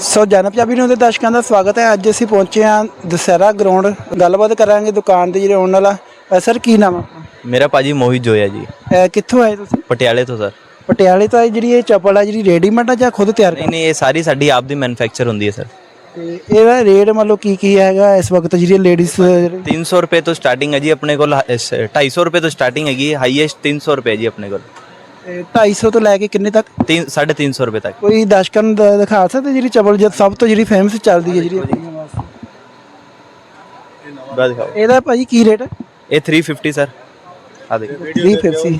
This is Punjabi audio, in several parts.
ਸੋ ਜਨ ਪੰਜਾਬੀ ਨੂੰ ਦੇ ਦਰਸ਼ਕਾਂ ਦਾ ਸਵਾਗਤ ਹੈ। ਅੱਜ ਅਸੀਂ ਪਹੁੰਚੇ ਹਾਂ ਦਸਹਿਰਾ ਗਰਾਊਂਡ। ਗੱਲਬਾਤ ਕਰਾਂਗੇ ਦੁਕਾਨ ਤੇ ਜਿਹੜੇ ਆਉਣ ਵਾਲਾ। ਸਰ ਕੀ ਨਾਮ ਆ? ਮੇਰਾ ਭਾਜੀ ਮੋਹਿਤ ਜੋਇਆ ਜੀ। ਅ, ਕਿੱਥੋਂ ਆਏ ਤੁਸੀਂ? ਪਟਿਆਲੇ ਤੋਂ ਸਰ। ਪਟਿਆਲੇ ਤੋਂ ਆਏ ਜਿਹੜੀ ਇਹ ਚੱਪਲ ਆ ਜਿਹੜੀ ਰੈਡੀਮੇਡ ਆ ਜਾਂ ਖੁਦ ਤਿਆਰ ਨਹੀਂ ਨਹੀਂ ਇਹ ਸਾਰੀ ਸਾਡੀ ਆਪ ਦੀ ਮੈਨੂਫੈਕਚਰ ਹੁੰਦੀ ਹੈ ਸਰ। ਤੇ ਇਹਦਾ ਰੇਟ ਮੰਨ ਲਓ ਕੀ ਕੀ ਹੈਗਾ ਇਸ ਵਕਤ ਜਿਹੜੀ ਲੇਡੀਜ਼ 300 ਰੁਪਏ ਤੋਂ ਸਟਾਰਟਿੰਗ ਹੈ ਜੀ ਆਪਣੇ ਕੋਲ ਹ- ਇਸ 250 ਰੁਪਏ ਤੋਂ ਸਟਾਰਟਿੰਗ ਹੈਗੀ ਹਾਈਐਸਟ 300 ਰੁਪਏ ਜੀ ਆਪਣੇ ਕੋਲ। 250 ਤੋਂ ਲੈ ਕੇ ਕਿੰਨੇ ਤੱਕ? 3 350 ਰੁਪਏ ਤੱਕ। ਕੋਈ ਦਰਸ਼ਕਾਂ ਨੂੰ ਦ- ਦਿਖਾ ਸਕਦੇ ਜਿਹੜੀ ਚੱਪਲ ਜਦ ਸਭ ਤੋਂ ਜਿਹੜੀ ਫੇਮਸ ਚੱਲਦੀ ਹੈ ਜਿਹੜੀ ਆਪਣੀਆਂ ਵਾਸਤੇ? ਬਸ ਦਿਖਾਓ। ਇਹਦਾ ਭਾਜੀ ਕੀ ਰੇਟ ਹੈ? ਇਹ 350 ਸਰ ਆ ਦੇਖੋ। 350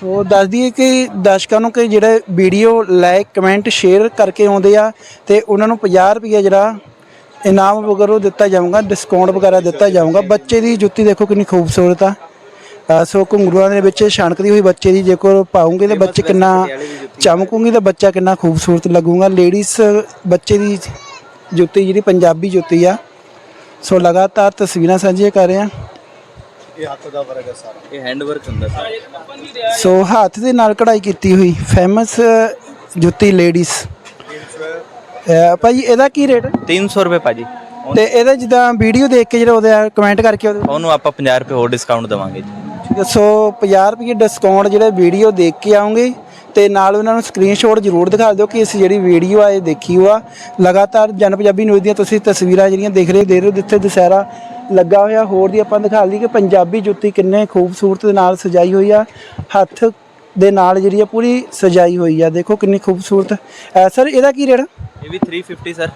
ਸੋ ਦੱਸ ਦਈਏ ਕਿ ਦਰਸ਼ਕਾਂ ਨੂੰ ਕਿ ਜਿਹੜੇ ਵੀਡੀਓ ਲਾਈਕ ਕਮੈਂਟ ਸ਼ੇਅਰ ਕਰਕੇ ਆਉਂਦੇ ਆ ਤੇ ਉਹਨਾਂ ਨੂੰ 50 ਰੁਪਏ ਜਿਹੜਾ ਇਨਾਮ ਵਗੈਰਾ ਦਿੱਤਾ ਜਾਊਗਾ ਡਿਸਕਾਊਂਟ ਵਗੈਰਾ ਦਿੱਤਾ ਜਾਊਗਾ। ਬੱਚੇ ਦੀ ਜੁੱਤੀ ਦੇਖੋ ਕਿੰਨੀ ਖੂਬਸੂਰਤ ਆ। ਅ, ਸੋ ਘੁੰਗਰੂਆਂ ਦੇ ਵਿੱਚ ਛਣਕਦੀ ਹੋਈ ਬੱਚੇ ਦੀ ਜੇਕਰ ਪਾਉਂਗੇ ਤੇ ਬੱਚੇ ਕਿੰਨਾ ਚਮਕੂਗੀ ਤਾਂ ਬੱਚਾ ਕਿੰਨਾ ਖੂਬਸੂਰਤ ਲੱਗੂਗਾ। ਲੇਡੀਜ਼ ਬੱਚੇ ਦੀ ਜੁੱਤੀ ਜਿਹੜੀ ਪੰਜਾਬੀ ਜੁੱਤੀ ਆ। ਸੋ ਲਗਾਤਾਰ ਤਸਵੀਰਾਂ ਸਾਂਝੀਆਂ ਕਰ ਰਹੇ ਆ ਇਹ ਹੈਂਡ ਵਰਕ ਹੁੰਦਾ ਸਰ। ਸੋ ਹੱਥ ਦੇ ਨਾਲ ਕਢਾਈ ਕੀਤੀ ਹੋਈ ਫੇਮਸ ਜੁੱਤੀ ਲੇਡੀਜ਼ ਭਾਈ ਇਹਦਾ ਕੀ ਰੇਟ 300 ਰੁਪਏ ਭਾਜੀ। ਤੇ ਇਹਦਾ ਜਿੱਦਾਂ ਵੀਡੀਓ ਦੇਖ ਕੇ ਜਿਹੜਾ ਉਹਦੇ ਕਮੈਂਟ ਕਰਕੇ ਉਹਦੇ ਉਹਨੂੰ ਆਪਾਂ 50 ਰੁਪਏ ਹੋਰ ਡਿਸਕਾਊਂਟ ਦੇਵਾਂਗੇ ਜੀ। ਹੈ, ਸੋ 50 ਰੁਪਏ ਡਿਸਕਾਊਂਟ ਜਿਹੜੇ ਵੀਡੀਓ ਦੇਖ ਕੇ ਆਉਂਗੇ ਤੇ ਨਾਲ ਉਹਨਾਂ ਨੂੰ ਸਕਰੀਨਸ਼ਾਟ ਜ਼ਰੂਰ ਦਿਖਾ ਦਿਓ ਕਿ ਇਸ ਜਿਹੜੀ ਵੀਡੀਓ ਆ ਇਹ ਦੇਖੀ ਹੋਆ। ਲਗਾਤਾਰ ਜਨ ਪੰਜਾਬੀ ਨਿਊਜ਼ ਦੀਆਂ ਤੁਸੀਂ ਤਸਵੀਰਾਂ ਜਿਹੜੀਆਂ ਦੇਖ ਰਹੇ ਦੇ ਰਹੇ ਜਿੱਥੇ ਦੁਸਹਿਰਾ ਲੱਗਾ ਹੋਇਆ। ਹੋਰ ਦੀ ਆਪਾਂ ਦਿਖਾ ਲਈ ਕਿ ਪੰਜਾਬੀ ਜੁੱਤੀ ਕਿੰਨੇ ਖੂਬਸੂਰਤ ਦੇ ਨਾਲ ਸਜਾਈ ਹੋਈ ਆ। ਹੱਥ ਦੇ ਨਾਲ ਜਿਹੜੀ ਆ ਪੂਰੀ ਸਜਾਈ ਹੋਈ ਆ। ਦੇਖੋ ਕਿੰਨੀ ਖੂਬਸੂਰਤ। ਐ ਸਰ ਇਹਦਾ ਕੀ ਰੇਟ? ਇਹ ਵੀ 350 ਸਰ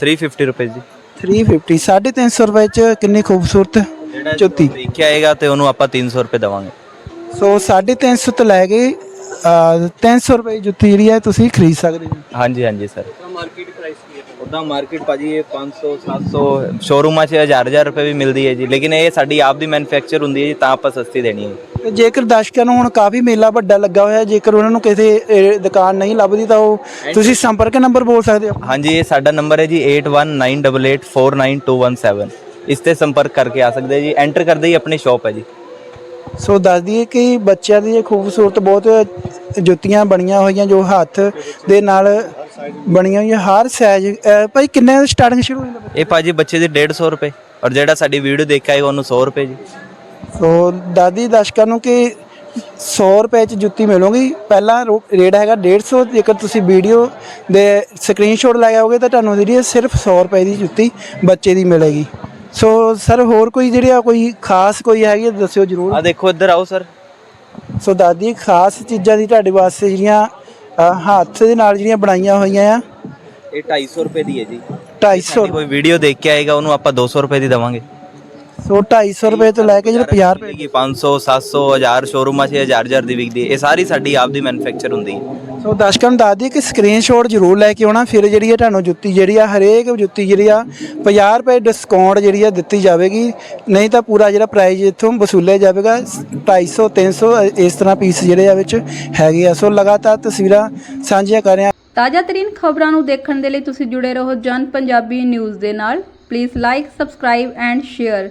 350 ਰੁਪਏ ਜੀ। 350 350 ਰੁਪਏ ਚ ਕਿੰਨੀ ਖੂਬਸੂਰਤ? ਜਿਹੜਾ ਜੁੱਤੀ ਦੇਖਿਆ ਆਏਗਾ ਤੇ ਉਹਨੂੰ ਆਪਾਂ 300 ਰੁਪਏ ਦੇਵਾਂਗੇ। ਸੋ 350 ਤੋਂ ਲੈ ਕੇ ਅਹ, 300 ਰੁਪਏ ਦੀ ਜੁੱਤੀ ਜਿਹੜੀ ਹੈ ਤੁਸੀਂ ਖਰੀਦ ਸਕਦੇ ਹੋ। ਹਾਂਜੀ ਹਾਂਜੀ ਸਰ। ਮਾਰਕੀਟ ਪ੍ਰਾਈਸ ਕੀ ਹੈ? ਉਦਾਂ ਮਾਰਕੀਟ ਭਾਜੀ ਇਹ 500 700 ਸ਼ੋਰੂਮਾਂ 'ਚ 1000 1000 ਰੁਪਏ ਵੀ ਮਿਲਦੀ ਹੈ ਜੀ। ਲੇਕਿਨ ਇਹ ਸਾਡੀ ਆਪ ਦੀ ਮੈਨੂਫੈਕਚਰ ਹੁੰਦੀ ਹੈ ਜੀ ਤਾਂ ਆਪਾਂ ਸਸਤੀ ਦੇਣੀ ਹੈ। ਤੇ ਜੇਕਰ ਦਰਸ਼ਕਾਂ ਨੂੰ ਹੁਣ ਕਾਫੀ ਮੇਲਾ ਵੱਡਾ ਲੱਗਾ ਹੋਇਆ ਜੇਕਰ ਉਹਨਾਂ ਨੂੰ ਕਿਸੇ ਅਹ, ਦੁਕਾਨ ਨਹੀਂ ਲੱਭਦੀ ਤਾਂ ਉਹ ਤੁਸੀਂ ਸੰਪਰਕ ਨੰਬਰ ਬੋਲ ਸਕਦੇ ਹੋ। ਹਾਂਜੀ ਇਹ ਸਾਡਾ ਨੰਬਰ ਹੈ ਜੀ 8198849217 ਇਸ ਤੇ ਸੰਪਰਕ ਕਰਕੇ ਆ ਸਕਦੇ ਜੀ ਐਂਟਰ ਕਰਦੇ ਹੀ ਆਪਣੀ ਸ਼ਾਪ ਹੈ ਜੀ। ਸੋ ਦੱਸ ਦਈਏ ਕਿ ਬੱਚਿਆਂ ਦੀ ਇਹ ਖੂਬਸੂਰਤ ਬਹੁਤ ਜੁੱਤੀਆਂ ਬਣੀਆਂ ਹੋਈਆਂ ਜੋ ਹੱਥ ਦੇ ਨਾਲ ਬਣੀਆਂ ਹੋਈਆਂ ਹਰ ਸਾਈਜ਼ ਭਾਈ ਕਿੰਨੇ ਸਟਾਰਟਿੰਗ ਸ਼ੁਰੂ ਹੁੰਦਾ ਇਹ ਭਾਜੀ ਬੱਚੇ ਦੀ 150 ਰੁਪਏ ਔਰ ਜਿਹੜਾ ਸਾਡੀ ਵੀਡੀਓ ਦੇਖ ਕੇ ਆਏਗਾ ਉਹਨੂੰ 100 ਰੁਪਏ ਜੀ। ਸੋ ਦਾਦੀ ਦਰਸ਼ਕਾਂ ਨੂੰ ਕਿ 100 ਰੁਪਏ ਚ ਜੁੱਤੀ ਮਿਲੂਗੀ। ਪਹਿਲਾਂ ਰੇਟ ਹੈਗਾ 150 ਜੇਕਰ ਤੁਸੀਂ ਵੀਡੀਓ ਦੇ ਸਕਰੀਨਸ਼ਾਟ ਲੈ ਆਓਗੇ ਤਾਂ ਤੁਹਾਨੂੰ ਜਿਹੜੀ ਸਿਰਫ 100 ਰੁਪਏ ਦੀ ਜੁੱਤੀ ਬੱਚੇ ਦੀ ਮਿਲੇਗੀ। ਸੋ ਸਰ ਹੋਰ ਕੋਈ ਜਿਹੜੀ ਆ ਕੋਈ ਖਾਸ ਕੋਈ ਹੈਗੀ ਹੈ ਦੱਸਿਓ ਜਰੂਰ। ਆ ਦੇਖੋ ਇੱਧਰ ਆਓ ਸਰ ਸੋ ਦਾਦੀ ਖਾਸ ਚੀਜ਼ਾਂ ਦੀ ਤੁਹਾਡੇ ਵਾਸਤੇ ਜਿਹੜੀਆਂ ਅ, ਹੱਥ ਦੇ ਨਾਲ ਜਿਹੜੀਆਂ ਬਣਾਈਆਂ ਹੋਈਆਂ ਆ। ਇਹ 250 ਰੁਪਏ ਦੀ ਹੈ ਜੀ। 250 ਕੋਈ ਵੀਡੀਓ ਦੇਖ ਕੇ ਆਏਗਾ ਉਹਨੂੰ ਆਪਾਂ 200 ਰੁਪਏ ਦੀ ਦੇਵਾਂਗੇ। ਸੋ 250 ਰੁਪਏ ਤੋਂ ਲੈ ਕੇ ਜਿਹੜੇ 50 ਰੁਪਏ ਮਿਲੇਗੀ 500 700 1000 ਸ਼ੋਰੂਮਾਂ 'ਚ 1000 1000 ਦੀ ਵਿਕਦੀ ਹੈ। ਇਹ ਸਾਰੀ ਸਾਡੀ ਆਪ ਦੀ ਮੈਨੂਫੈਕਚਰ ਹੁੰਦੀ ਹੈ। ਸੋ ਦਰਸ਼ਕਾਂ ਨੂੰ ਦੱਸ ਦਈਏ ਕਿ ਸਕਰੀਨਸ਼ਾਟ ਜ਼ਰੂਰ ਲੈ ਕੇ ਆਉਣਾ। ਫਿਰ ਜਿਹੜੀ ਹੈ ਤੁਹਾਨੂੰ ਜੁੱਤੀ ਜਿਹੜੀ ਆ ਹਰੇਕ ਜੁੱਤੀ ਜਿਹੜੀ ਆ 50 ਰੁਪਏ ਡਿਸਕਾਊਂਟ ਜਿਹੜੀ ਆ ਦਿੱਤੀ ਜਾਵੇਗੀ। ਨਹੀਂ ਤਾਂ ਪੂਰਾ ਜਿਹੜਾ ਪ੍ਰਾਈਸ ਇੱਥੋਂ ਵਸੂਲਿਆ ਜਾਵੇਗਾ। 250 300 ਇਸ ਤਰ੍ਹਾਂ ਪੀਸ ਜਿਹੜੇ ਆ ਵਿੱਚ ਹੈਗੇ ਆ। ਸੋ ਲਗਾਤਾਰ ਤਸਵੀਰਾਂ ਸਾਂਝੀਆਂ ਕਰ ਰਹੇ ਹਾਂ। ਤਾਜ਼ਾ ਤਰੀਨ ਖਬਰਾਂ ਨੂੰ ਦੇਖਣ ਦੇ ਲਈ ਤੁਸੀਂ ਜੁੜੇ ਰਹੋ ਜਨ ਪੰਜਾਬੀ ਨਿਊਜ਼ ਦੇ ਨਾਲ। Please like subscribe and share